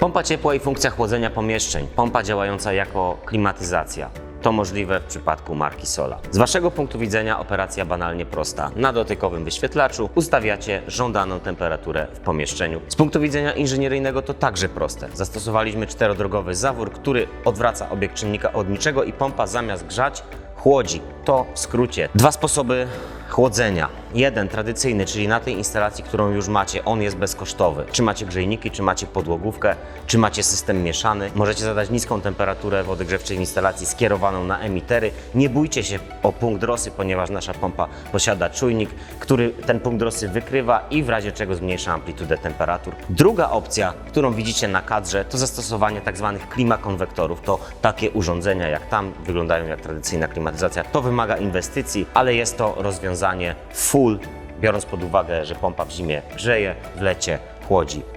Pompa ciepła i funkcja chłodzenia pomieszczeń. Pompa działająca jako klimatyzacja. To możliwe w przypadku marki Sola. Z Waszego punktu widzenia operacja banalnie prosta. Na dotykowym wyświetlaczu ustawiacie żądaną temperaturę w pomieszczeniu. Z punktu widzenia inżynieryjnego to także proste. Zastosowaliśmy czterodrogowy zawór, który odwraca obieg czynnika od niczego i pompa zamiast grzać chłodzi. To w skrócie. Dwa sposoby chłodzenia. Jeden tradycyjny, czyli na tej instalacji, którą już macie, on jest bezkosztowy. Czy macie grzejniki, czy macie podłogówkę, czy macie system mieszany. Możecie zadać niską temperaturę wody grzewczej w instalacji skierowaną na emitery. Nie bójcie się o punkt rosy, ponieważ nasza pompa posiada czujnik, który ten punkt rosy wykrywa i w razie czego zmniejsza amplitudę temperatur. Druga opcja, którą widzicie na kadrze, to zastosowanie tak zwanych klimakonwektorów. To takie urządzenia jak tam wyglądają jak tradycyjna klimatyzacja. To wymaga inwestycji, ale jest to rozwiązanie full, biorąc pod uwagę, że pompa w zimie grzeje, w lecie chłodzi.